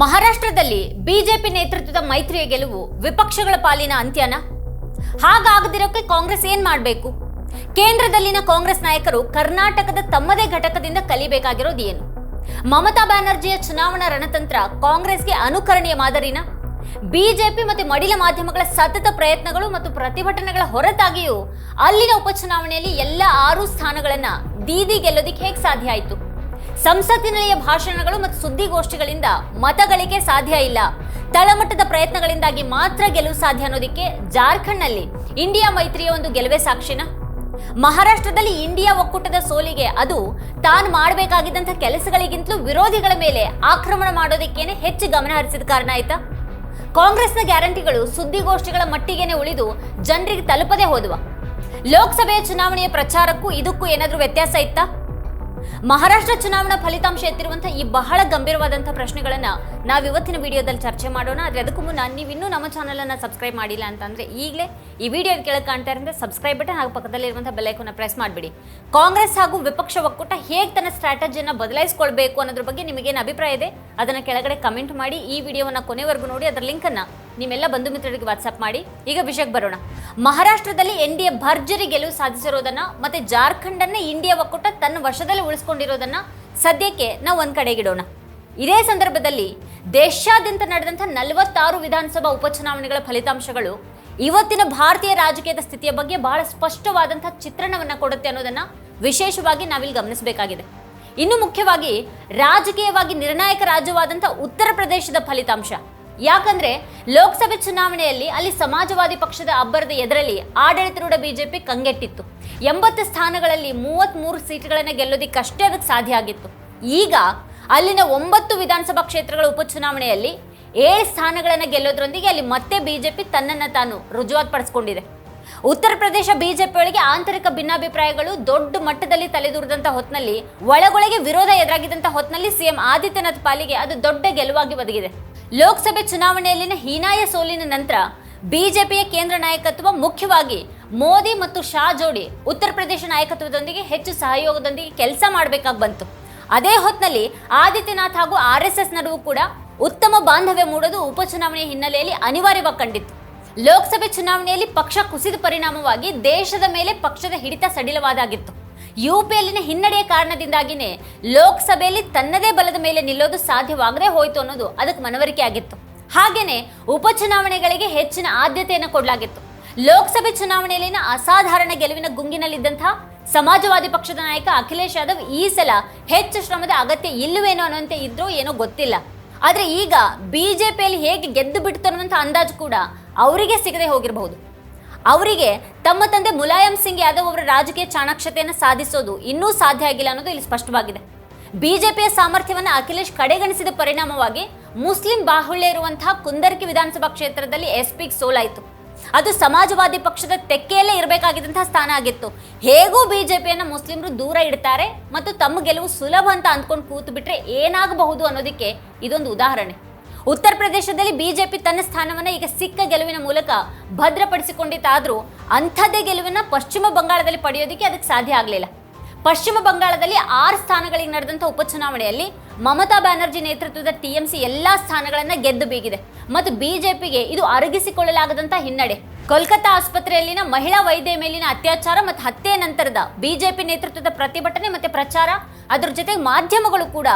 ಮಹಾರಾಷ್ಟ್ರದಲ್ಲಿ ಬಿಜೆಪಿ ನೇತೃತ್ವದ ಮೈತ್ರಿಯ ಗೆಲುವು ವಿಪಕ್ಷಗಳ ಪಾಲಿನ ಅಂತ್ಯನ? ಹಾಗಾಗದಿರೋಕೆ ಕಾಂಗ್ರೆಸ್ ಏನ್ ಮಾಡಬೇಕು? ಕೇಂದ್ರದಲ್ಲಿನ ಕಾಂಗ್ರೆಸ್ ನಾಯಕರು ಕರ್ನಾಟಕದ ತಮ್ಮದೇ ಘಟಕದಿಂದ ಕಲಿಬೇಕಾಗಿರೋದು ಏನು? ಮಮತಾ ಬ್ಯಾನರ್ಜಿಯ ಚುನಾವಣಾ ರಣತಂತ್ರ ಕಾಂಗ್ರೆಸ್ಗೆ ಅನುಕರಣೀಯ ಮಾದರಿನ? ಬಿಜೆಪಿ ಮತ್ತು ಮಡಿಲ ಮಾಧ್ಯಮಗಳ ಸತತ ಪ್ರಯತ್ನಗಳು ಮತ್ತು ಪ್ರತಿಭಟನೆಗಳ ಹೊರತಾಗಿಯೂ ಅಲ್ಲಿನ ಉಪಚುನಾವಣೆಯಲ್ಲಿ ಎಲ್ಲ ಆರು ಸ್ಥಾನಗಳನ್ನ ದೀದಿ ಗೆಲ್ಲೋದಿಕ್ಕೆ ಹೇಗೆ ಸಾಧ್ಯ ಆಯಿತು? ಸಂಸತ್ತಿನಲ್ಲಿಯ ಭಾಷಣಗಳು ಮತ್ತು ಸುದ್ದಿಗೋಷ್ಠಿಗಳಿಂದ ಮತಗಳಿಕೆ ಸಾಧ್ಯ ಇಲ್ಲ. ತಳಮಟ್ಟದ ಪ್ರಯತ್ನಗಳಿಂದಾಗಿ ಮಾತ್ರ ಗೆಲುವು ಸಾಧ್ಯ ಅನ್ನೋದಕ್ಕೆ ಜಾರ್ಖಂಡ್ನಲ್ಲಿ ಇಂಡಿಯಾ ಮೈತ್ರಿಯ ಒಂದು ಗೆಲುವೆ ಸಾಕ್ಷಿನ? ಮಹಾರಾಷ್ಟ್ರದಲ್ಲಿ ಇಂಡಿಯಾ ಒಕ್ಕೂಟದ ಸೋಲಿಗೆ ಅದು ತಾನು ಮಾಡಬೇಕಾಗಿದ್ದಂಥ ಕೆಲಸಗಳಿಗಿಂತಲೂ ವಿರೋಧಿಗಳ ಮೇಲೆ ಆಕ್ರಮಣ ಮಾಡೋದಕ್ಕೇನೆ ಹೆಚ್ಚು ಗಮನ ಹರಿಸಿದ ಕಾರಣ ಆಯ್ತಾ? ಕಾಂಗ್ರೆಸ್ನ ಗ್ಯಾರಂಟಿಗಳು ಸುದ್ದಿಗೋಷ್ಠಿಗಳ ಮಟ್ಟಿಗೆನೆ ಉಳಿದು ಜನರಿಗೆ ತಲುಪದೇ ಹೋದವ. ಲೋಕಸಭೆಯ ಚುನಾವಣೆಯ ಪ್ರಚಾರಕ್ಕೂ ಇದಕ್ಕೂ ಏನಾದರೂ ವ್ಯತ್ಯಾಸ ಇತ್ತಾ? ಮಹಾರಾಷ್ಟ್ರ ಚುನಾವಣಾ ಫಲಿತಾಂಶ ಎತ್ತಿರುವಂತಹ ಈ ಬಹಳ ಗಂಭೀರವಾದಂತಹ ಪ್ರಶ್ನೆಗಳನ್ನ ನಾವು ಇವತ್ತಿನ ವಿಡಿಯೋದಲ್ಲಿ ಚರ್ಚೆ ಮಾಡೋಣ. ಆದ್ರೆ ಅದಕ್ಕೂ ಮುನ್ನ ನೀವು ಇನ್ನೂ ನಮ್ಮ ಚಾನಲ್ ಅನ್ನ ಸಬ್ಸ್ಕ್ರೈಬ್ ಮಾಡಿಲ್ಲ ಅಂತಂದ್ರೆ ಈಗಲೇ ಈ ವಿಡಿಯೋ ಕೆಳಗೆ ಕಾಣ್ತಾ ಇರೋದ್ರೆ ಸಬ್ಸ್ಕ್ರೈಬ್ ಬಟನ್ ಹಾಗೂ ಪಕ್ಕದಲ್ಲಿರುವಂತಹ ಬೆಲ್ ಐಕಾನ್ ಪ್ರೆಸ್ ಮಾಡಿಬಿಡಿ. ಕಾಂಗ್ರೆಸ್ ಹಾಗೂ ವಿಪಕ್ಷ ಒಕ್ಕೂಟ ಹೇಗೆ ತನ್ನ ಸ್ಟ್ರಾಟಜಿಯನ್ನ ಬದಲಾಯಿಸಿಕೊಳ್ಬೇಕು ಅನ್ನೋದ್ರ ಬಗ್ಗೆ ನಿಮಗೇನು ಅಭಿಪ್ರಾಯ ಇದೆ? ಅದನ್ನ ಕೆಳಗಡೆ ಕಮೆಂಟ್ ಮಾಡಿ ಈ ವಿಡಿಯೋವನ್ನ ಕೊನೆವರೆಗೂ ನೋಡಿ. ಅದರ ಲಿಂಕ್ ಅನ್ನ ನಿಮ್ಮೆಲ್ಲ ಬಂಧು ಮಿತ್ರರಿಗೆ ವಾಟ್ಸ್ಆಪ್ ಮಾಡಿ. ಈಗ ವಿಷಯಕ್ಕೆ ಬರೋಣ. ಮಹಾರಾಷ್ಟ್ರದಲ್ಲಿ ಎನ್ ಡಿ ಎ ಭರ್ಜರಿ ಗೆಲುವು ಸಾಧಿಸಿರೋದನ್ನ ಮತ್ತೆ ಜಾರ್ಖಂಡನ್ನ ಇಂಡಿಯಾ ಒಕ್ಕೂಟ ತನ್ನ ವಶದಲ್ಲಿ ಉಳಿಸ್ಕೊಂಡಿರೋದನ್ನ ಸದ್ಯಕ್ಕೆ ನಾವು ಒಂದ್ ಕಡೆಗಿಡೋಣ ಇದೇ ಸಂದರ್ಭದಲ್ಲಿ ದೇಶಾದ್ಯಂತ ನಡೆದಂಥ ನಲವತ್ತಾರು ವಿಧಾನಸಭಾ ಉಪಚುನಾವಣೆಗಳ ಫಲಿತಾಂಶಗಳು ಇವತ್ತಿನ ಭಾರತೀಯ ರಾಜಕೀಯದ ಸ್ಥಿತಿಯ ಬಗ್ಗೆ ಬಹಳ ಸ್ಪಷ್ಟವಾದಂತಹ ಚಿತ್ರಣವನ್ನ ಕೊಡುತ್ತೆ ಅನ್ನೋದನ್ನ ವಿಶೇಷವಾಗಿ ನಾವಿಲ್ಲಿ ಗಮನಿಸಬೇಕಾಗಿದೆ. ಇನ್ನು ಮುಖ್ಯವಾಗಿ ರಾಜಕೀಯವಾಗಿ ನಿರ್ಣಾಯಕ ರಾಜ್ಯವಾದಂಥ ಉತ್ತರ ಪ್ರದೇಶದ ಫಲಿತಾಂಶ. ಯಾಕಂದ್ರೆ ಲೋಕಸಭೆ ಚುನಾವಣೆಯಲ್ಲಿ ಅಲ್ಲಿ ಸಮಾಜವಾದಿ ಪಕ್ಷದ ಅಬ್ಬರದ ಎದುರಲ್ಲಿ ಆಡಳಿತರೂಢ ಬಿಜೆಪಿ ಕಂಗೆಟ್ಟಿತ್ತು. ಎಂಬತ್ತು ಸ್ಥಾನಗಳಲ್ಲಿ ಮೂವತ್ತ್ಮೂರು ಸೀಟ್ಗಳನ್ನು ಗೆಲ್ಲೋದಿಕ್ಕಷ್ಟೇ ಅದಕ್ಕೆ ಸಾಧ್ಯ ಆಗಿತ್ತು. ಈಗ ಅಲ್ಲಿನ ಒಂಬತ್ತು ವಿಧಾನಸಭಾ ಕ್ಷೇತ್ರಗಳ ಉಪಚುನಾವಣೆಯಲ್ಲಿ ಏಳು ಸ್ಥಾನಗಳನ್ನು ಗೆಲ್ಲೋದ್ರೊಂದಿಗೆ ಅಲ್ಲಿ ಮತ್ತೆ ಬಿಜೆಪಿ ತನ್ನನ್ನು ತಾನು ರುಜುವಾತ್ ಪಡಿಸ್ಕೊಂಡಿದೆ. ಉತ್ತರ ಪ್ರದೇಶ ಬಿಜೆಪಿ ಒಳಗೆ ಆಂತರಿಕ ಭಿನ್ನಾಭಿಪ್ರಾಯಗಳು ದೊಡ್ಡ ಮಟ್ಟದಲ್ಲಿ ತಲೆದೂರಿದಂಥ ಹೊತ್ತಿನಲ್ಲಿ ಒಳಗೊಳಗೆ ವಿರೋಧ ಎದುರಾಗಿದ್ದಂಥ ಹೊತ್ತಿನಲ್ಲಿ ಸಿಎಂ ಆದಿತ್ಯನಾಥ್ ಪಾಲಿಗೆ ಅದು ದೊಡ್ಡ ಗೆಲುವಾಗಿ ಒದಗಿದೆ. ಲೋಕಸಭೆ ಚುನಾವಣೆಯಲ್ಲಿನ ಹೀನಾಯ ಸೋಲಿನ ನಂತರ ಬಿಜೆಪಿಯ ಕೇಂದ್ರ ನಾಯಕತ್ವ ಮುಖ್ಯವಾಗಿ ಮೋದಿ ಮತ್ತು ಶಾ ಜೋಡಿ ಉತ್ತರ ಪ್ರದೇಶ ನಾಯಕತ್ವದೊಂದಿಗೆ ಹೆಚ್ಚು ಸಹಯೋಗದೊಂದಿಗೆ ಕೆಲಸ ಮಾಡಬೇಕಾಗಿ ಬಂತು. ಅದೇ ಹೊತ್ತಿನಲ್ಲಿ ಆದಿತ್ಯನಾಥ್ ಹಾಗೂ ಆರ್ ಎಸ್ ನಡುವೆ ಕೂಡ ಉತ್ತಮ ಬಾಂಧವ್ಯ ಮೂಡೋದು ಉಪಚುನಾವಣೆಯ ಹಿನ್ನೆಲೆಯಲ್ಲಿ ಅನಿವಾರ್ಯವಾಗಿ ಕಂಡಿತ್ತು. ಲೋಕಸಭೆ ಚುನಾವಣೆಯಲ್ಲಿ ಪಕ್ಷ ಕುಸಿದ ಪರಿಣಾಮವಾಗಿ ದೇಶದ ಮೇಲೆ ಪಕ್ಷದ ಹಿಡಿತ ಸಡಿಲವಾದಾಗಿತ್ತು. ಯುಪಿಯಲ್ಲಿನ ಹಿನ್ನಡೆಯ ಕಾರಣದಿಂದಾಗಿನೇ ಲೋಕಸಭೆಯಲ್ಲಿ ತನ್ನದೇ ಬಲದ ಮೇಲೆ ನಿಲ್ಲೋದು ಸಾಧ್ಯವಾಗದೇ ಹೋಯಿತು ಅನ್ನೋದು ಅದಕ್ಕೆ ಮನವರಿಕೆ ಆಗಿತ್ತು. ಹಾಗೆಯೇ ಉಪಚುನಾವಣೆಗಳಿಗೆ ಹೆಚ್ಚಿನ ಆದ್ಯತೆಯನ್ನು ಕೊಡಲಾಗಿತ್ತು. ಲೋಕಸಭೆ ಚುನಾವಣೆಯಲ್ಲಿನ ಅಸಾಧಾರಣ ಗೆಲುವಿನ ಗುಂಗಿನಲ್ಲಿದ್ದಂತಹ ಸಮಾಜವಾದಿ ಪಕ್ಷದ ನಾಯಕ ಅಖಿಲೇಶ್ ಯಾದವ್ ಈ ಸಲ ಹೆಚ್ಚು ಶ್ರಮದ ಅಗತ್ಯ ಇಲ್ಲವೇನೋ ಅನ್ನೋಂತೆ ಇದ್ರೂ ಏನೋ ಗೊತ್ತಿಲ್ಲ. ಆದರೆ ಈಗ ಬಿಜೆಪಿಯಲ್ಲಿ ಹೇಗೆ ಗೆದ್ದು ಬಿಡ್ತು ಅನ್ನುವಂಥ ಅಂದಾಜು ಕೂಡ ಅವರಿಗೆ ಸಿಗದೆ ಹೋಗಿರಬಹುದು. ಅವರಿಗೆ ತಮ್ಮ ತಂದೆ ಮುಲಾಯಂ ಸಿಂಗ್ ಯಾದವ್ ಅವರ ರಾಜಕೀಯ ಚಾಣಾಕ್ಷತೆಯನ್ನು ಸಾಧಿಸೋದು ಇನ್ನೂ ಸಾಧ್ಯ ಆಗಿಲ್ಲ ಅನ್ನೋದು ಇಲ್ಲಿ ಸ್ಪಷ್ಟವಾಗಿದೆ. ಬಿಜೆಪಿಯ ಸಾಮರ್ಥ್ಯವನ್ನು ಅಖಿಲೇಶ್ ಕಡೆಗಣಿಸಿದ ಪರಿಣಾಮವಾಗಿ ಮುಸ್ಲಿಂ ಬಾಹುಳ್ಯ ಇರುವಂತಹ ಕುಂದರ್ಕಿ ವಿಧಾನಸಭಾ ಕ್ಷೇತ್ರದಲ್ಲಿ ಎಸ್ಪಿಗೆ ಸೋಲಾಯಿತು. ಅದು ಸಮಾಜವಾದಿ ಪಕ್ಷದ ತೆಕ್ಕೆಯಲ್ಲೇ ಇರಬೇಕಾಗಿದ್ದಂತಹ ಸ್ಥಾನ ಆಗಿತ್ತು. ಹೇಗೂ ಬಿಜೆಪಿಯನ್ನು ಮುಸ್ಲಿಮರು ದೂರ ಇಡ್ತಾರೆ ಮತ್ತು ತಮ್ಮ ಗೆಲುವು ಸುಲಭ ಅಂತ ಅಂದ್ಕೊಂಡು ಕೂತು ಬಿಟ್ರೆ ಏನಾಗಬಹುದು ಅನ್ನೋದಕ್ಕೆ ಇದೊಂದು ಉದಾಹರಣೆ. ಉತ್ತರ ಪ್ರದೇಶದಲ್ಲಿ ಬಿಜೆಪಿ ತನ್ನ ಸ್ಥಾನವನ್ನು ಈಗ ಸಿಕ್ಕ ಗೆಲುವಿನ ಮೂಲಕ ಭದ್ರಪಡಿಸಿಕೊಂಡಿತ್ತಾದ್ರೂ ಅಂಥದ್ದೇ ಗೆಲುವನ್ನು ಪಶ್ಚಿಮ ಬಂಗಾಳದಲ್ಲಿ ಪಡೆಯೋದಕ್ಕೆ ಅದಕ್ಕೆ ಸಾಧ್ಯ ಆಗಲಿಲ್ಲ. ಪಶ್ಚಿಮ ಬಂಗಾಳದಲ್ಲಿ ಆರು ಸ್ಥಾನಗಳಿಗೆ ನಡೆದಂಥ ಉಪಚುನಾವಣೆಯಲ್ಲಿ ಮಮತಾ ಬ್ಯಾನರ್ಜಿ ನೇತೃತ್ವದ ಟಿಎಂಸಿ ಎಲ್ಲಾ ಸ್ಥಾನಗಳನ್ನ ಗೆದ್ದು ಬೀಗಿದೆ. ಮತ್ತು ಬಿಜೆಪಿಗೆ ಇದು ಅರಗಿಸಿಕೊಳ್ಳಲಾಗದಂಥ ಹಿನ್ನಡೆ. ಕೋಲ್ಕತ್ತಾ ಆಸ್ಪತ್ರೆಯಲ್ಲಿನ ಮಹಿಳಾ ವೈದ್ಯ ಮೇಲಿನ ಅತ್ಯಾಚಾರ ಮತ್ತು ಹತ್ಯೆ ನಂತರದ ಬಿಜೆಪಿ ನೇತೃತ್ವದ ಪ್ರತಿಭಟನೆ ಮತ್ತು ಪ್ರಚಾರ, ಅದರ ಜೊತೆಗೆ ಮಾಧ್ಯಮಗಳು ಕೂಡ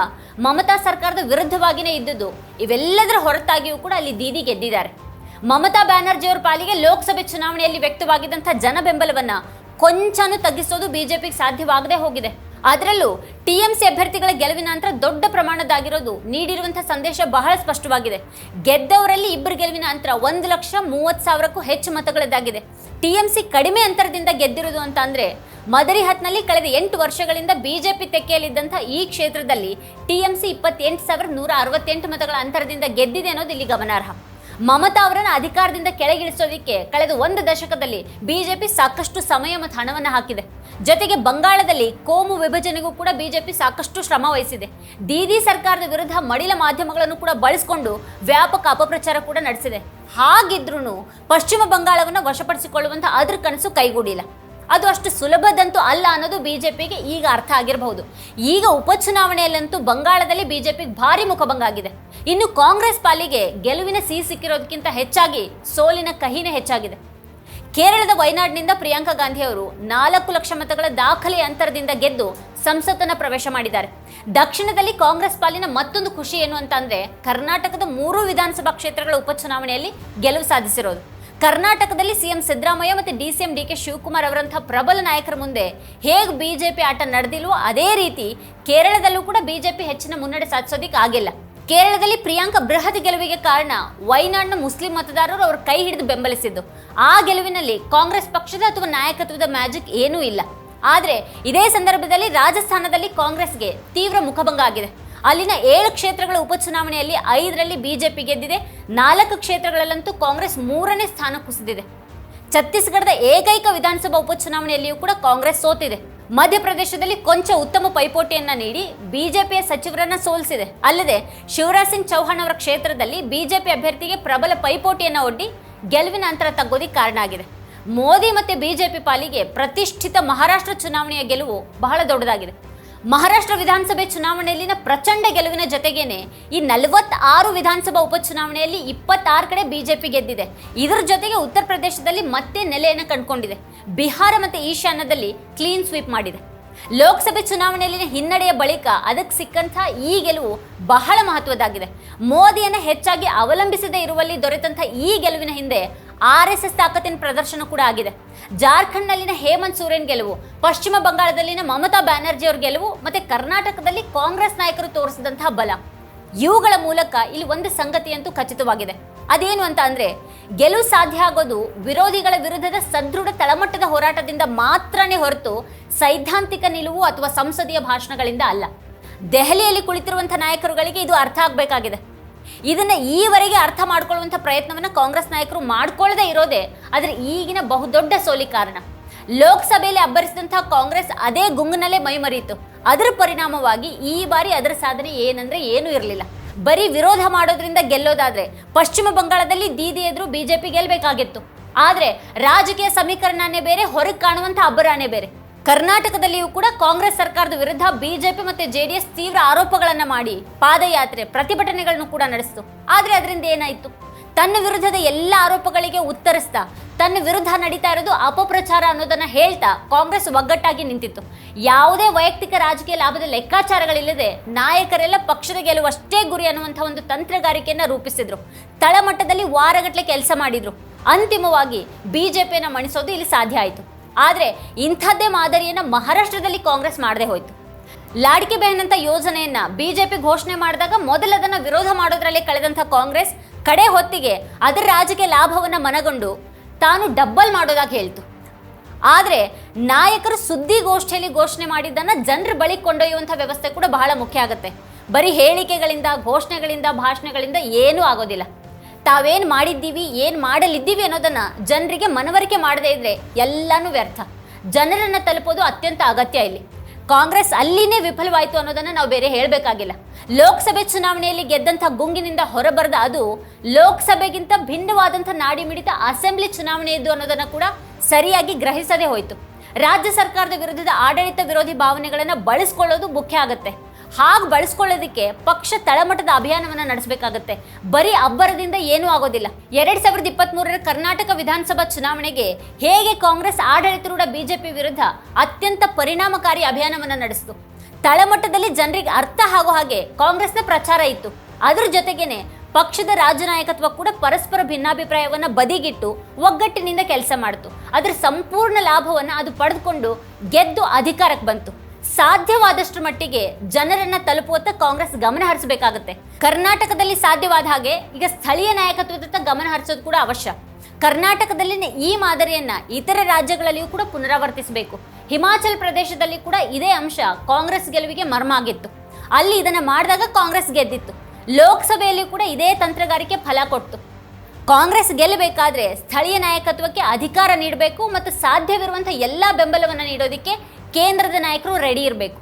ಮಮತಾ ಸರ್ಕಾರದ ವಿರುದ್ಧವಾಗಿಯೇ ಇದ್ದದ್ದು. ಇವೆಲ್ಲದರ ಹೊರತಾಗಿಯೂ ಕೂಡ ಅಲ್ಲಿ ದೀದಿ ಗೆದ್ದಿದ್ದಾರೆ. ಮಮತಾ ಬ್ಯಾನರ್ಜಿ ಅವರ ಪಾಲಿಗೆ ಲೋಕಸಭೆ ಚುನಾವಣೆಯಲ್ಲಿ ವ್ಯಕ್ತವಾಗಿದ್ದಂಥ ಜನ ಬೆಂಬಲವನ್ನು ಕೊಂಚನೂ ತಗ್ಗಿಸೋದು ಬಿಜೆಪಿಗೆ ಸಾಧ್ಯವಾಗದೇ ಹೋಗಿದೆ. ಅದರಲ್ಲೂ ಟಿಎಂಸಿ ಅಭ್ಯರ್ಥಿಗಳ ಗೆಲುವಿನ ಅಂತರ ದೊಡ್ಡ ಪ್ರಮಾಣದಾಗಿರೋದು ನೀಡಿರುವಂತಹ ಸಂದೇಶ ಬಹಳ ಸ್ಪಷ್ಟವಾಗಿದೆ. ಗೆದ್ದವರಲ್ಲಿ ಇಬ್ಬರು ಗೆಲುವಿನ ಅಂತರ ಒಂದು ಲಕ್ಷ ಮೂವತ್ತು ಸಾವಿರಕ್ಕೂ ಹೆಚ್ಚು ಮತಗಳದ್ದಾಗಿದೆ. ಟಿಎಂಸಿ ಕಡಿಮೆ ಅಂತರದಿಂದ ಗೆದ್ದಿರೋದು ಅಂತ ಅಂದರೆ ಮದರಿಹತ್ನಲ್ಲಿ ಕಳೆದ ಎಂಟು ವರ್ಷಗಳಿಂದ ಬಿಜೆಪಿ ತೆಕ್ಕೆಯಲ್ಲಿದ್ದಂಥ ಈ ಕ್ಷೇತ್ರದಲ್ಲಿ ಟಿಎಂಸಿ ಇಪ್ಪತ್ತೆಂಟು ಸಾವಿರದ ನೂರ ಅರವತ್ತೆಂಟು ಮತಗಳ ಅಂತರದಿಂದ ಗೆದ್ದಿದೆ ಅನ್ನೋದು ಇಲ್ಲಿ ಗಮನಾರ್ಹ. ಮಮತಾ ಅವರನ್ನು ಅಧಿಕಾರದಿಂದ ಕೆಳಗಿಳಿಸೋದಕ್ಕೆ ಕಳೆದ ಒಂದು ದಶಕದಲ್ಲಿ ಬಿಜೆಪಿ ಸಾಕಷ್ಟು ಸಮಯ ಮತ್ತು ಹಣವನ್ನು ಹಾಕಿದೆ. ಜೊತೆಗೆ ಬಂಗಾಳದಲ್ಲಿ ಕೋಮು ವಿಭಜನೆಗೂ ಕೂಡ ಬಿಜೆಪಿ ಸಾಕಷ್ಟು ಶ್ರಮ ವಹಿಸಿದೆ. ದೀದಿ ಸರ್ಕಾರದ ವಿರುದ್ಧ ಮಡಿಲ ಮಾಧ್ಯಮಗಳನ್ನು ಕೂಡ ಬಳಸಿಕೊಂಡು ವ್ಯಾಪಕ ಅಪಪ್ರಚಾರ ಕೂಡ ನಡೆಸಿದೆ. ಹಾಗಿದ್ರೂ ಪಶ್ಚಿಮ ಬಂಗಾಳವನ್ನು ವಶಪಡಿಸಿಕೊಳ್ಳುವಂಥ ಅದ್ರ ಕನಸು ಕೈಗೂಡಿಲ್ಲ. ಅದು ಅಷ್ಟು ಸುಲಭದಂತೂ ಅಲ್ಲ ಅನ್ನೋದು ಬಿಜೆಪಿಗೆ ಈಗ ಅರ್ಥ ಆಗಿರಬಹುದು. ಈಗ ಉಪಚುನಾವಣೆಯಲ್ಲಂತೂ ಬಂಗಾಳದಲ್ಲಿ ಬಿಜೆಪಿಗೆ ಭಾರಿ ಮುಖಭಂಗ ಆಗಿದೆ ಇನ್ನು ಕಾಂಗ್ರೆಸ್ ಪಾಲಿಗೆ ಗೆಲುವಿನ ಸಿಹಿ ಸಿಕ್ಕಿರೋದಕ್ಕಿಂತ ಹೆಚ್ಚಾಗಿ ಸೋಲಿನ ಕಹಿನೇ ಹೆಚ್ಚಾಗಿದೆ. ಕೇರಳದ ವಯನಾಡ್ನಿಂದ ಪ್ರಿಯಾಂಕಾ ಗಾಂಧಿ ಅವರು ನಾಲ್ಕು ಲಕ್ಷ ಮತಗಳ ದಾಖಲೆ ಅಂತರದಿಂದ ಗೆದ್ದು ಸಂಸತ್ತನ್ನು ಪ್ರವೇಶ ಮಾಡಿದ್ದಾರೆ. ದಕ್ಷಿಣದಲ್ಲಿ ಕಾಂಗ್ರೆಸ್ ಪಾಲಿನ ಮತ್ತೊಂದು ಖುಷಿ ಏನು ಅಂತಂದ್ರೆ ಕರ್ನಾಟಕದ ಮೂರು ವಿಧಾನಸಭಾ ಕ್ಷೇತ್ರಗಳ ಉಪಚುನಾವಣೆಯಲ್ಲಿ ಗೆಲುವು ಸಾಧಿಸಿರೋದು. ಕರ್ನಾಟಕದಲ್ಲಿ ಸಿಎಂ ಸಿದ್ದರಾಮಯ್ಯ ಮತ್ತು D C M D K Shivakumar ಅವರಂಥ ಪ್ರಬಲ ನಾಯಕರ ಮುಂದೆ ಹೇಗೆ ಬಿಜೆಪಿ ಆಟ ನಡೆದಿಲ್ವೋ ಅದೇ ರೀತಿ ಕೇರಳದಲ್ಲೂ ಕೂಡ ಬಿಜೆಪಿ ಹೆಚ್ಚಿನ ಮುನ್ನಡೆ ಸಾಧಿಸೋದಿಕ್ಕೆ ಆಗಿಲ್ಲ. ಕೇರಳದಲ್ಲಿ ಪ್ರಿಯಾಂಕಾ ಬೃಹತ್ ಗೆಲುವಿಗೆ ಕಾರಣ ವೈನಾಡ್ನ ಮುಸ್ಲಿಂ ಮತದಾರರು ಅವರು ಕೈ ಹಿಡಿದು ಬೆಂಬಲಿಸಿದ್ದು. ಆ ಗೆಲುವಿನಲ್ಲಿ ಕಾಂಗ್ರೆಸ್ ಪಕ್ಷದ ಅಥವಾ ನಾಯಕತ್ವದ ಮ್ಯಾಜಿಕ್ ಏನೂ ಇಲ್ಲ. ಆದರೆ ಇದೇ ಸಂದರ್ಭದಲ್ಲಿ ರಾಜಸ್ಥಾನದಲ್ಲಿ ಕಾಂಗ್ರೆಸ್ಗೆ ತೀವ್ರ ಮುಖಭಂಗ ಆಗಿದೆ. ಅಲ್ಲಿನ ಏಳು ಕ್ಷೇತ್ರಗಳ ಉಪಚುನಾವಣೆಯಲ್ಲಿ ಐದರಲ್ಲಿ ಬಿಜೆಪಿ ಗೆದ್ದಿದೆ. ನಾಲ್ಕು ಕ್ಷೇತ್ರಗಳಲ್ಲಂತೂ ಕಾಂಗ್ರೆಸ್ ಮೂರನೇ ಸ್ಥಾನ ಕುಸಿದಿದೆ. ಛತ್ತೀಸ್ಗಢದ ಏಕೈಕ ವಿಧಾನಸಭಾ ಉಪಚುನಾವಣೆಯಲ್ಲಿಯೂ ಕೂಡ ಕಾಂಗ್ರೆಸ್ ಸೋತಿದೆ. ಮಧ್ಯಪ್ರದೇಶದಲ್ಲಿ ಕೊಂಚ ಉತ್ತಮ ಪೈಪೋಟಿಯನ್ನ ನೀಡಿ ಬಿಜೆಪಿಯ ಸಚಿವರನ್ನ ಸೋಲಿಸಿದೆ. ಅಲ್ಲದೆ ಶಿವರಾಜ್ ಸಿಂಗ್ ಚೌಹಾಣ್ ಅವರ ಕ್ಷೇತ್ರದಲ್ಲಿ ಬಿಜೆಪಿ ಅಭ್ಯರ್ಥಿಗೆ ಪ್ರಬಲ ಪೈಪೋಟಿಯನ್ನ ಒಡ್ಡಿ ಗೆಲುವಿನ ಅಂತರ ತಗ್ಗೋದಿಕ್ಕೆ ಕಾರಣ ಆಗಿದೆ. ಮೋದಿ ಮತ್ತೆ ಬಿಜೆಪಿ ಪಾಲಿಗೆ ಪ್ರತಿಷ್ಠಿತ ಮಹಾರಾಷ್ಟ್ರ ಚುನಾವಣೆಯ ಗೆಲುವು ಬಹಳ ದೊಡ್ಡದಾಗಿದೆ. ಮಹಾರಾಷ್ಟ್ರ ವಿಧಾನಸಭೆ ಚುನಾವಣೆಯಲ್ಲಿನ ಪ್ರಚಂಡ ಗೆಲುವಿನ ಜೊತೆಗೇನೆ ಈ ನಲವತ್ತಾರು ವಿಧಾನಸಭಾ ಉಪಚುನಾವಣೆಯಲ್ಲಿ ಇಪ್ಪತ್ತಾರು ಕಡೆ ಬಿಜೆಪಿ ಗೆದ್ದಿದೆ. ಇದರ ಜೊತೆಗೆ ಉತ್ತರ ಪ್ರದೇಶದಲ್ಲಿ ಮತ್ತೆ ನೆಲೆಯನ್ನು ಕಂಡುಕೊಂಡಿದೆ. ಬಿಹಾರ ಮತ್ತು ಈಶಾನ್ಯದಲ್ಲಿ ಕ್ಲೀನ್ ಸ್ವೀಪ್ ಮಾಡಿದೆ. ಲೋಕಸಭೆ ಚುನಾವಣೆಯಲ್ಲಿನ ಹಿನ್ನಡೆಯ ಬಳಿಕ ಅದಕ್ಕೆ ಸಿಕ್ಕಂಥ ಈ ಗೆಲುವು ಬಹಳ ಮಹತ್ವದಾಗಿದೆ ಮೋದಿಯನ್ನು ಹೆಚ್ಚಾಗಿ ಅವಲಂಬಿಸದೆ ಇರುವಲ್ಲಿ ದೊರೆತಂಥ ಈ ಗೆಲುವಿನ ಹಿಂದೆ ಆರ್ ಎಸ್ ಎಸ್ ತಾಕತ್ತಿನ ಪ್ರದರ್ಶನ ಕೂಡ ಆಗಿದೆ. ಜಾರ್ಖಂಡ್ನಲ್ಲಿನ ಹೇಮಂತ್ ಸೋರೆನ್ ಗೆಲುವು, ಪಶ್ಚಿಮ ಬಂಗಾಳದಲ್ಲಿನ ಮಮತಾ ಬ್ಯಾನರ್ಜಿ ಅವ್ರ ಗೆಲುವು ಮತ್ತೆ ಕರ್ನಾಟಕದಲ್ಲಿ ಕಾಂಗ್ರೆಸ್ ನಾಯಕರು ತೋರಿಸಿದಂತಹ ಬಲ. ಇವುಗಳ ಮೂಲಕ ಇಲ್ಲಿ ಒಂದು ಸಂಗತಿಯಂತೂ ಖಚಿತವಾಗಿದೆ. ಅದೇನು ಅಂತ ಅಂದರೆ, ಗೆಲುವು ಸಾಧ್ಯ ಆಗೋದು ವಿರೋಧಿಗಳ ವಿರುದ್ಧದ ಸದೃಢ ತಳಮಟ್ಟದ ಹೋರಾಟದಿಂದ ಮಾತ್ರನೇ ಹೊರತು ಸೈದ್ಧಾಂತಿಕ ನಿಲುವು ಅಥವಾ ಸಂಸದೀಯ ಭಾಷಣಗಳಿಂದ ಅಲ್ಲ. ದೆಹಲಿಯಲ್ಲಿ ಕುಳಿತಿರುವಂಥ ನಾಯಕರುಗಳಿಗೆ ಇದು ಅರ್ಥ ಆಗಬೇಕಾಗಿದೆ. ಇದನ್ನು ಈವರೆಗೆ ಅರ್ಥ ಮಾಡ್ಕೊಳ್ಳುವಂಥ ಪ್ರಯತ್ನವನ್ನು ಕಾಂಗ್ರೆಸ್ ನಾಯಕರು ಮಾಡ್ಕೊಳ್ಳದೆ ಇರೋದೇ ಆದರೆ ಈಗಿನ ಬಹುದೊಡ್ಡ ಸೋಲಿ ಕಾರಣ. ಲೋಕಸಭೆಯಲ್ಲಿ ಅಬ್ಬರಿಸಿದಂಥ ಕಾಂಗ್ರೆಸ್ ಅದೇ ಗುಂಗಿನಲ್ಲೇ ಮೈಮರಿಯಿತು. ಅದರ ಪರಿಣಾಮವಾಗಿ ಈ ಬಾರಿ ಅದರ ಸಾಧನೆ ಏನಂದರೆ ಏನೂ ಇರಲಿಲ್ಲ. ಬರೀ ವಿರೋಧ ಮಾಡೋದ್ರಿಂದ ಗೆಲ್ಲೋದಾದ್ರೆ ಪಶ್ಚಿಮ ಬಂಗಾಳದಲ್ಲಿ ದೀದಿ ಎದುರು ಬಿಜೆಪಿ ಗೆಲ್ಲಬೇಕಾಗಿತ್ತು ಆದ್ರೆ ರಾಜಕೀಯ ಸಮೀಕರಣನೇ ಬೇರೆ, ಹೊರಗೆ ಕಾಣುವಂಥ ಅಬ್ಬರಾನೇ ಬೇರೆ. ಕರ್ನಾಟಕದಲ್ಲಿಯೂ ಕೂಡ ಕಾಂಗ್ರೆಸ್ ಸರ್ಕಾರದ ವಿರುದ್ಧ ಬಿಜೆಪಿ ಮತ್ತೆ ಎಸ್ ತೀವ್ರ ಆರೋಪಗಳನ್ನು ಮಾಡಿ ಪಾದಯಾತ್ರೆ, ಪ್ರತಿಭಟನೆಗಳನ್ನು ಕೂಡ ನಡೆಸಿತು. ಆದರೆ ಅದರಿಂದ ಏನಾಯ್ತು? ತನ್ನ ವಿರುದ್ಧದ ಎಲ್ಲ ಆರೋಪಗಳಿಗೆ ಉತ್ತರಿಸ್ತಾ ತನ್ನ ವಿರುದ್ಧ ನಡೀತಾ ಇರೋದು ಅಪಪ್ರಚಾರ ಅನ್ನೋದನ್ನ ಹೇಳ್ತಾ ಕಾಂಗ್ರೆಸ್ ಒಗ್ಗಟ್ಟಾಗಿ ನಿಂತಿತ್ತು. ಯಾವುದೇ ವೈಯಕ್ತಿಕ ರಾಜಕೀಯ ಲಾಭದ ಲೆಕ್ಕಾಚಾರಗಳಿಲ್ಲದೆ ನಾಯಕರೆಲ್ಲ ಪಕ್ಷದ ಗೆಲುವಷ್ಟೇ ಗುರಿ ಅನ್ನುವಂಥ ಒಂದು ತಂತ್ರಗಾರಿಕೆಯನ್ನು ರೂಪಿಸಿದ್ರು. ತಳಮಟ್ಟದಲ್ಲಿ ವಾರಗಟ್ಟಲೆ ಕೆಲಸ ಮಾಡಿದ್ರು. ಅಂತಿಮವಾಗಿ ಬಿಜೆಪಿಯನ್ನ ಮಣಿಸೋದು ಇಲ್ಲಿ ಸಾಧ್ಯ ಆಯಿತು. ಆದರೆ ಇಂಥದ್ದೇ ಮಾದರಿಯನ್ನು ಮಹಾರಾಷ್ಟ್ರದಲ್ಲಿ ಕಾಂಗ್ರೆಸ್ ಮಾಡದೆ ಹೋಯ್ತು. ಲಾಡಿಕೆ ಬೆಹನ್ ಅಂತ ಯೋಜನೆಯನ್ನ ಬಿಜೆಪಿ ಘೋಷಣೆ ಮಾಡಿದಾಗ ಮೊದಲದನ್ನ ವಿರೋಧ ಮಾಡೋದ್ರಲ್ಲಿ ಕಳೆದಂಥ ಕಾಂಗ್ರೆಸ್ ಕಡೆ ಹೊತ್ತಿಗೆ ಅದರ ರಾಜಕೀಯ ಲಾಭವನ್ನು ಮನಗೊಂಡು ತಾನು ಡಬ್ಬಲ್ ಮಾಡೋದಾಗಿ ಹೇಳ್ತು. ಆದರೆ ನಾಯಕರು ಸುದ್ದಿಗೋಷ್ಠಿಯಲ್ಲಿ ಘೋಷಣೆ ಮಾಡಿದ್ದನ್ನು ಜನರ ಬಳಿ ಕೊಂಡೊಯ್ಯುವಂಥ ವ್ಯವಸ್ಥೆ ಕೂಡ ಬಹಳ ಮುಖ್ಯ ಆಗುತ್ತೆ. ಬರೀ ಹೇಳಿಕೆಗಳಿಂದ, ಘೋಷಣೆಗಳಿಂದ, ಭಾಷಣಗಳಿಂದ ಏನೂ ಆಗೋದಿಲ್ಲ. ತಾವೇನು ಮಾಡಿದ್ದೀವಿ, ಏನು ಮಾಡಲಿದ್ದೀವಿ ಅನ್ನೋದನ್ನು ಜನರಿಗೆ ಮನವರಿಕೆ ಮಾಡದೇ ಇದ್ದರೆ ಎಲ್ಲನೂ ವ್ಯರ್ಥ. ಜನರನ್ನು ತಲುಪೋದು ಅತ್ಯಂತ ಅಗತ್ಯ ಇಲ್ಲಿ. ಕಾಂಗ್ರೆಸ್ ಅಲ್ಲಿನೇ ವಿಫಲವಾಯಿತು ಅನ್ನೋದನ್ನು ನಾವು ಬೇರೆ ಹೇಳಬೇಕಾಗಿಲ್ಲ. ಲೋಕಸಭೆ ಚುನಾವಣೆಯಲ್ಲಿ ಗೆದ್ದಂಥ ಗುಂಗಿನಿಂದ ಹೊರಬರದ ಅದು ಲೋಕಸಭೆಗಿಂತ ಭಿನ್ನವಾದಂಥ ನಾಡಿ ಮಿಡಿತ ಅಸೆಂಬ್ಲಿ ಚುನಾವಣೆ ಇದ್ದು ಅನ್ನೋದನ್ನ ಕೂಡ ಸರಿಯಾಗಿ ಗ್ರಹಿಸದೆ ಹೋಯಿತು. ರಾಜ್ಯ ಸರ್ಕಾರದ ವಿರುದ್ಧದ ಆಡಳಿತ ವಿರೋಧಿ ಭಾವನೆಗಳನ್ನು ಬಳಸ್ಕೊಳ್ಳೋದು ಮುಖ್ಯ ಆಗುತ್ತೆ. ಹಾಗೆ ಬಳಸ್ಕೊಳ್ಳೋದಕ್ಕೆ ಪಕ್ಷ ತಳಮಟ್ಟದ ಅಭಿಯಾನವನ್ನು ನಡೆಸಬೇಕಾಗತ್ತೆ. ಬರೀ ಅಬ್ಬರದಿಂದ ಏನೂ ಆಗೋದಿಲ್ಲ. ಎರಡ್ ಸಾವಿರದ ಇಪ್ಪತ್ತ್ ಮೂರರ ಕರ್ನಾಟಕ ವಿಧಾನಸಭಾ ಚುನಾವಣೆಗೆ ಹೇಗೆ ಕಾಂಗ್ರೆಸ್ ಆಡಳಿತಾರೂಢ ಬಿಜೆಪಿ ವಿರುದ್ಧ ಅತ್ಯಂತ ಪರಿಣಾಮಕಾರಿ ಅಭಿಯಾನವನ್ನು ನಡೆಸಿತು. ತಳಮಟ್ಟದಲ್ಲಿ ಜನರಿಗೆ ಅರ್ಥ ಆಗೋ ಹಾಗೆ ಕಾಂಗ್ರೆಸ್ನ ಪ್ರಚಾರ ಇತ್ತು. ಅದ್ರ ಜೊತೆಗೇನೆ ಪಕ್ಷದ ರಾಜನಾಯಕತ್ವ ಕೂಡ ಪರಸ್ಪರ ಭಿನ್ನಾಭಿಪ್ರಾಯವನ್ನ ಬದಿಗಿಟ್ಟು ಒಗ್ಗಟ್ಟಿನಿಂದ ಕೆಲಸ ಮಾಡಿತು. ಅದರ ಸಂಪೂರ್ಣ ಲಾಭವನ್ನ ಅದು ಪಡೆದುಕೊಂಡು ಗೆದ್ದು ಅಧಿಕಾರಕ್ಕೆ ಬಂತು. ಸಾಧ್ಯವಾದಷ್ಟು ಮಟ್ಟಿಗೆ ಜನರನ್ನ ತಲುಪುವತ್ತ ಕಾಂಗ್ರೆಸ್ ಗಮನ ಹರಿಸಬೇಕಾಗುತ್ತೆ. ಕರ್ನಾಟಕದಲ್ಲಿ ಸಾಧ್ಯವಾದ ಹಾಗೆ ಈಗ ಸ್ಥಳೀಯ ನಾಯಕತ್ವದತ್ತ ಗಮನ ಹರಿಸೋದು ಕೂಡ ಅವಶ್ಯ. ಕರ್ನಾಟಕದಲ್ಲಿನ ಈ ಮಾದರಿಯನ್ನ ಇತರ ರಾಜ್ಯಗಳಲ್ಲಿಯೂ ಕೂಡ ಪುನರಾವರ್ತಿಸಬೇಕು. ಹಿಮಾಚಲ ಪ್ರದೇಶದಲ್ಲಿ ಕೂಡ ಇದೇ ಅಂಶ ಕಾಂಗ್ರೆಸ್ ಗೆಲುವಿಗೆ ಮರ್ಮ ಆಗಿತ್ತು ಅಲ್ಲಿ ಇದನ್ನ ಮಾಡಿದಾಗ ಕಾಂಗ್ರೆಸ್ ಗೆದ್ದಿತ್ತು. ಲೋಕಸಭೆಯಲ್ಲಿ ಕೂಡ ಇದೇ ತಂತ್ರಗಾರಿಕೆ ಫಲ ಕೊಡ್ತು. ಕಾಂಗ್ರೆಸ್ ಗೆಲ್ಲಬೇಕಾದ್ರೆ ಸ್ಥಳೀಯ ನಾಯಕತ್ವಕ್ಕೆ ಅಧಿಕಾರ ನೀಡಬೇಕು ಮತ್ತು ಸಾಧ್ಯವಿರುವಂಥ ಎಲ್ಲ ಬೆಂಬಲವನ್ನು ನೀಡೋದಕ್ಕೆ ಕೇಂದ್ರದ ನಾಯಕರು ರೆಡಿ ಇರಬೇಕು.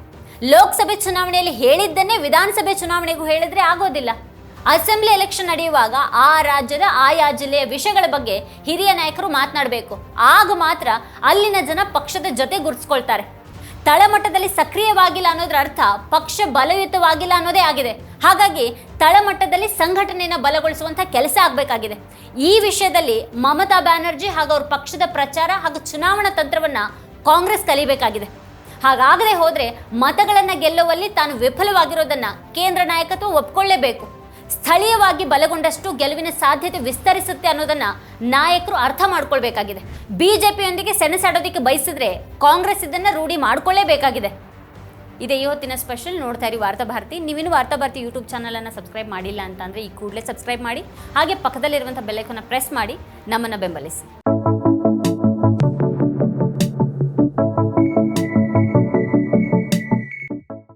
ಲೋಕಸಭೆ ಚುನಾವಣೆಯಲ್ಲಿ ಹೇಳಿದ್ದನ್ನೇ ವಿಧಾನಸಭೆ ಚುನಾವಣೆಗೂ ಹೇಳಿದ್ರೆ ಆಗೋದಿಲ್ಲ. ಅಸೆಂಬ್ಲಿ ಎಲೆಕ್ಷನ್ ನಡೆಯುವಾಗ ಆ ರಾಜ್ಯದ ಆಯಾ ಜಿಲ್ಲೆಯ ವಿಷಯಗಳ ಬಗ್ಗೆ ಹಿರಿಯ ನಾಯಕರು ಮಾತನಾಡಬೇಕು. ಆಗ ಮಾತ್ರ ಅಲ್ಲಿನ ಜನ ಪಕ್ಷದ ಜೊತೆ ಗುರುತಿಸ್ಕೊಳ್ತಾರೆ ತಳಮಟ್ಟದಲ್ಲಿ ಸಕ್ರಿಯವಾಗಿಲ್ಲ ಅನ್ನೋದ್ರ ಅರ್ಥ ಪಕ್ಷ ಬಲಯುತವಾಗಿಲ್ಲ ಅನ್ನೋದೇ ಆಗಿದೆ. ಹಾಗಾಗಿ ತಳಮಟ್ಟದಲ್ಲಿ ಸಂಘಟನೆಯನ್ನು ಬಲಗೊಳಿಸುವಂಥ ಕೆಲಸ ಆಗಬೇಕಾಗಿದೆ. ಈ ವಿಷಯದಲ್ಲಿ ಮಮತಾ ಬ್ಯಾನರ್ಜಿ ಹಾಗೂ ಅವ್ರ ಪಕ್ಷದ ಪ್ರಚಾರ ಹಾಗೂ ಚುನಾವಣಾ ತಂತ್ರವನ್ನ ಕಾಂಗ್ರೆಸ್ ಕಲಿಬೇಕಾಗಿದೆ. ಹಾಗಾಗದೆ ಹೋದ್ರೆ ಮತಗಳನ್ನು ಗೆಲ್ಲುವಲ್ಲಿ ತಾನು ವಿಫಲವಾಗಿರೋದನ್ನ ಕೇಂದ್ರ ನಾಯಕತ್ವ ಒಪ್ಕೊಳ್ಳೇಬೇಕು. ಸ್ಥಳೀಯವಾಗಿ ಬಲಗೊಂಡಷ್ಟು ಗೆಲುವಿನ ಸಾಧ್ಯತೆ ವಿಸ್ತರಿಸುತ್ತೆ ಅನ್ನೋದನ್ನ ನಾಯಕರು ಅರ್ಥ ಮಾಡ್ಕೊಳ್ಬೇಕಾಗಿದೆ. ಬಿಜೆಪಿಯೊಂದಿಗೆ ಸೆಣಸಾಡೋದಕ್ಕೆ ಬಯಸಿದ್ರೆ ಕಾಂಗ್ರೆಸ್ ಇದನ್ನ ರೂಢಿ ಮಾಡ್ಕೊಳ್ಳೇಬೇಕಾಗಿದೆ. ಇದೇ ಇವತ್ತಿನ ಸ್ಪೆಷಲ್ ನೋಡ್ತಾ ಇರಿ ವಾರ್ತಾ ಭಾರತಿ. ನೀವಿನ್ನು ವಾರ್ತಾ ಭಾರತಿ ಯೂಟ್ಯೂಬ್ ಚಾನಲನ್ನು ಸಬ್ಸ್ಕ್ರೈಬ್ ಮಾಡಿಲ್ಲ ಅಂತಂದರೆ ಈ ಕೂಡಲೇ ಸಬ್ಸ್ಕ್ರೈಬ್ ಮಾಡಿ. ಹಾಗೆ ಪಕ್ಕದಲ್ಲಿರುವಂಥ ಬೆಲ್ಲೈಕನ್ನ ಪ್ರೆಸ್ ಮಾಡಿ. ನಮ್ಮನ್ನು ಬೆಂಬಲಿಸಿ.